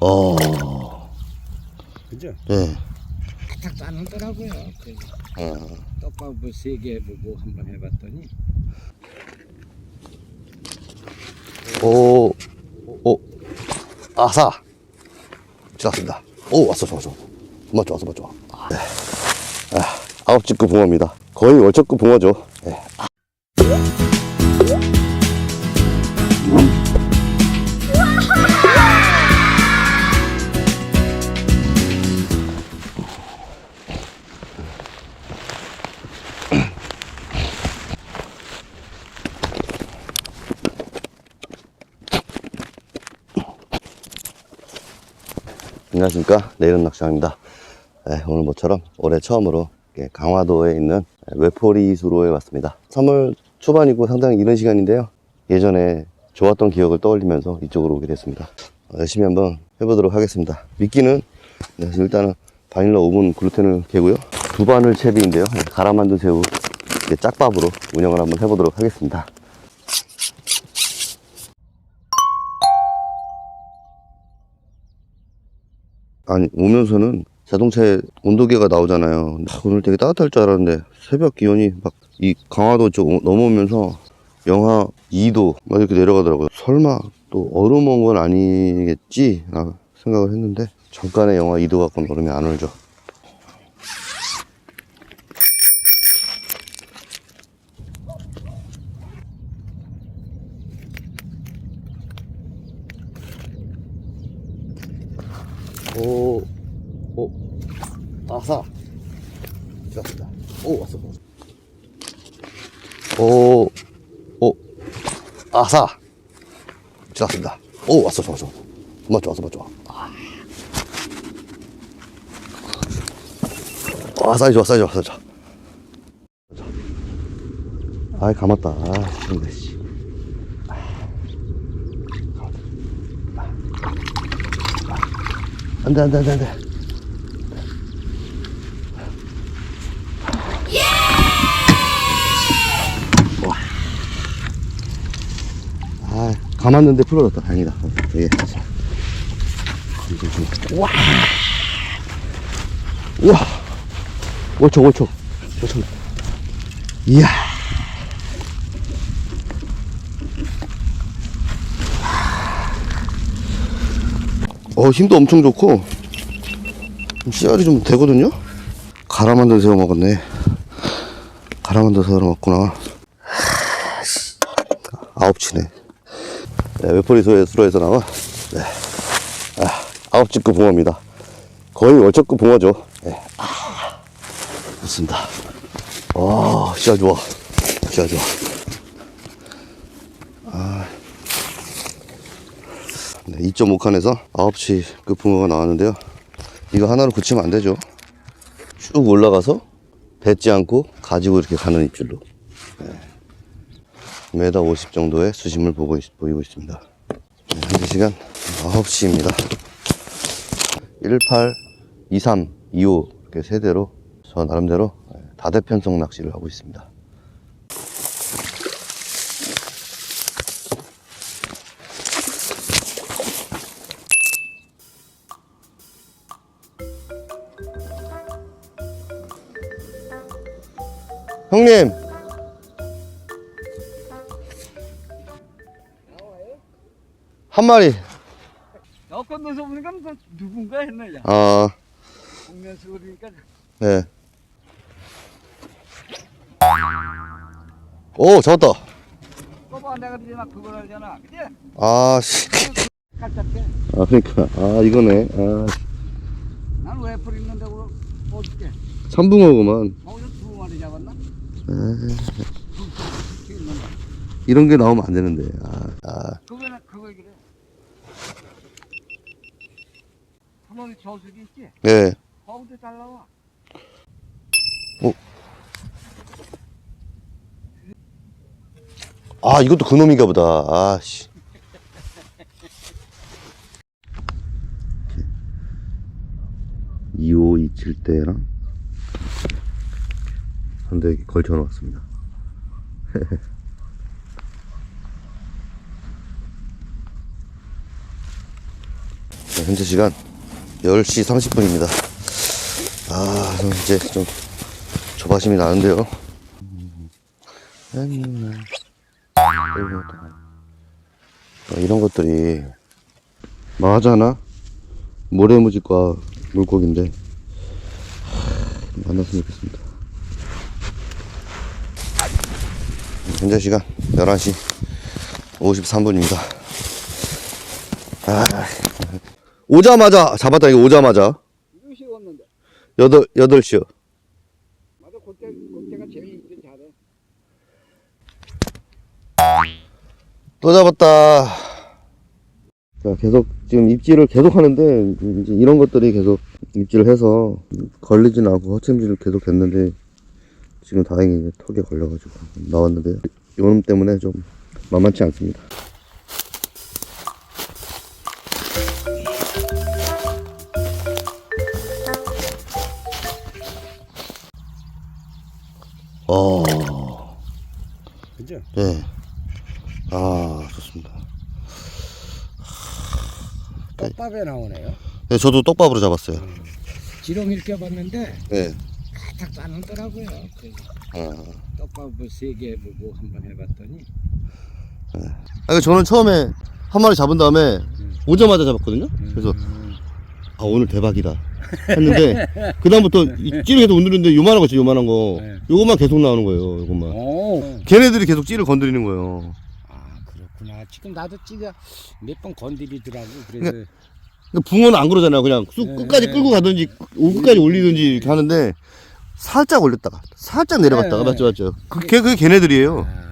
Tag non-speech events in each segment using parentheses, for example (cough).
어, 그죠? 네. 바닥도 안 오더라고요. 그 어, 떡밥을 세개 보고 한번 해봤더니 오, 오, 아사. 좋았습니다. 오, 왔어, 좋아, 좋아. 맞죠, 왔어, 맞죠. 아, 네. 아, 아홉 집급 붕어입니다. 거의 월척급 붕어죠. 네. 안녕하십니까. 내일은 낚시장입니다. 네, 오늘 모처럼 올해 처음으로 강화도에 있는 외포리 수로에 왔습니다. 3월 초반이고 상당히 이른 시간인데요. 예전에 좋았던 기억을 떠올리면서 이쪽으로 오게 됐습니다. 어, 열심히 한번 해보도록 하겠습니다. 미끼는 네, 일단은 바닐라 오븐 글루텐을 개고요. 두 바늘 채비인데요. 네, 갈아 만든 새우 짝밥으로 운영을 한번 해보도록 하겠습니다. 아니 오면서는 자동차에 온도계가 나오잖아요. 아, 오늘 되게 따뜻할 줄 알았는데 새벽 기온이 막 이 강화도 쪽 오- 넘어오면서 영하 2도 막 이렇게 내려가더라고요. 설마 또 얼음 온 건 아니겠지? 생각을 했는데 잠깐의 영하 2도 갖고는 얼음이 안 얼죠. 오, 오, 아사. 좋았습니다. 오, 왔어. 오, 오, 아사. 좋았습니다. 오, 왔어, 좋아, 좋아. 맞죠, 왔어, 맞죠. 아, 사이즈 좋아, 사이즈 좋아, 사이즈 좋아. 아이, 감았다. 아, 씨. 안 돼, 안 돼, 안 돼, 안 돼. 아, 감았는데 풀어졌다. 다행이다. 예. 와. 우와. 월척, 월척. 월척. 이야. 어, 힘도 엄청 좋고, 씨알이 좀 되거든요? 갈아 만든 새우 먹었네. 갈아 만든 새우 먹었구나. 아홉 치네. 네, 외포리 소의 수로에서 나와. 네. 아, 아홉 집급 붕어입니다. 거의 월척급 붕어죠. 네. 아, 좋습니다. 와, 씨알 좋아. 씨알 좋아. 아. 네, 2.5칸에서 9시급 붕어가 나왔는데요. 이거 하나로 굳히면 안 되죠. 쭉 올라가서 뱉지 않고 가지고 이렇게 가는 입질로. 메다 50 정도의 수심을 보고 있, 보이고 있습니다. 네, 현재 시간 9시입니다. 18, 23, 25 이렇게 세대로 저 나름대로 네, 다대편성 낚시를 하고 있습니다. 형님 한 마리 여권 넣어서 보니까 그 누군가 했네 야 아 공면수 그러니까 네. 오, 잡았다. 꺼봐 내가 이제 막 그걸 하잖아 그지? 아, 씨. 아, 그러니까. 아, 이거네. 아, 난왜 풀 있는다고 어떻게 참붕어구만. 거기서 두 마리 잡았나? 아, 이런 게 나오면 안 되는데. 아, 아. 그거는 그거 그래 한번에 저수지 있지? 예. 거기서 잘 나와 아, 이것도 그놈인가 보다. 아, 씨. 이오 이칠 때랑 한 대 걸쳐 놓았습니다. 네, 현재 시간 10시 30분입니다. 아, 좀 이제 좀 조바심이 나는데요. 어, 이런 것들이 마하자나 모래무지과 물고기인데 하, 만났으면 좋겠습니다. 현재 시간 11시 53분입니다. 아, 오자마자 잡았다 이거 오자마자 이거 씌웠는데. 여덟 여덟 시요. 맞아, 그때, 그때가 제일 일을 잘해. 또 잡았다. 자, 계속 지금 입질을 계속 하는데 이제 이런 것들이 계속 입질을 해서 걸리진 않고 허챔질을 계속 됐는데 지금 다행히 턱에 걸려가지고 나왔는데 요놈 때문에 좀 만만치 않습니다. 어, 그죠? 네. 아, 좋습니다. 떡밥에 나오네요. 네, 저도 떡밥으로 잡았어요. 지렁이를 껴봤는데 네. 바닥도 안 오더라고요. 그래서 아, 떡밥을 세개 보고 한번 해봤더니 아니, 저는 처음에 한 마리 잡은 다음에 오자마자 잡았거든요. 그래서 아 오늘 대박이다 했는데 (laughs) 그 다음부터 찌를 계속 건드리는데 요만한 거 있죠, 요만한 거. 네. 요것만 계속 나오는 거예요. 요것만. 오. 걔네들이 계속 찌를 건드리는 거예요. 아 그렇구나. 지금 나도 찌가 몇 번 건드리더라고. 그래서 근데 붕어는 안 그러잖아요. 그냥 쑥 네. 끝까지 끌고 가든지 끝까지 올리든지 이렇게 하는데 살짝 올렸다가 살짝 내려갔다가 네. 맞죠, 맞죠. 그 게 그게 걔네들이에요. 아,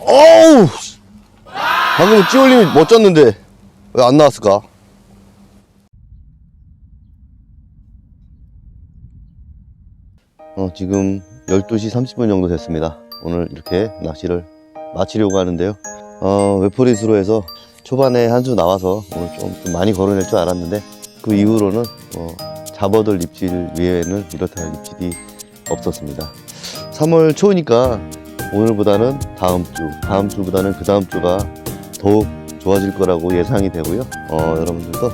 어우! 방금 찌올림이 멋졌는데 왜 안 나왔을까? 어, 지금 12시 30분 정도 됐습니다. 오늘 이렇게 낚시를 마치려고 하는데요. 어, 웨포리스로 해서 초반에 한 수 나와서 오늘 좀, 좀 많이 걸어낼 줄 알았는데 그 이후로는 어, 잡아들 입질 외에는 이렇다 할 입질이 없었습니다. 3월 초니까 오늘보다는 다음 주, 다음 주보다는 그 다음 주가 더욱 좋아질 거라고 예상이 되고요. 어, 여러분들도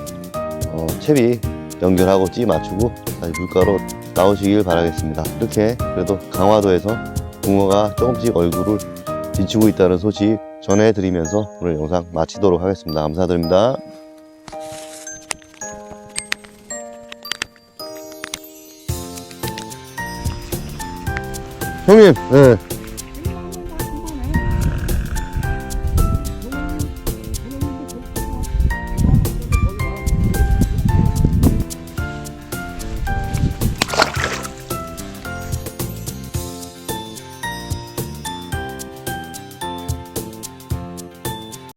어, 채비 연결하고 찌 맞추고 다시 물가로 나오시길 바라겠습니다. 이렇게 그래도 강화도에서 붕어가 조금씩 얼굴을 비추고 있다는 소식 전해드리면서 오늘 영상 마치도록 하겠습니다. 감사드립니다. 형님, 네.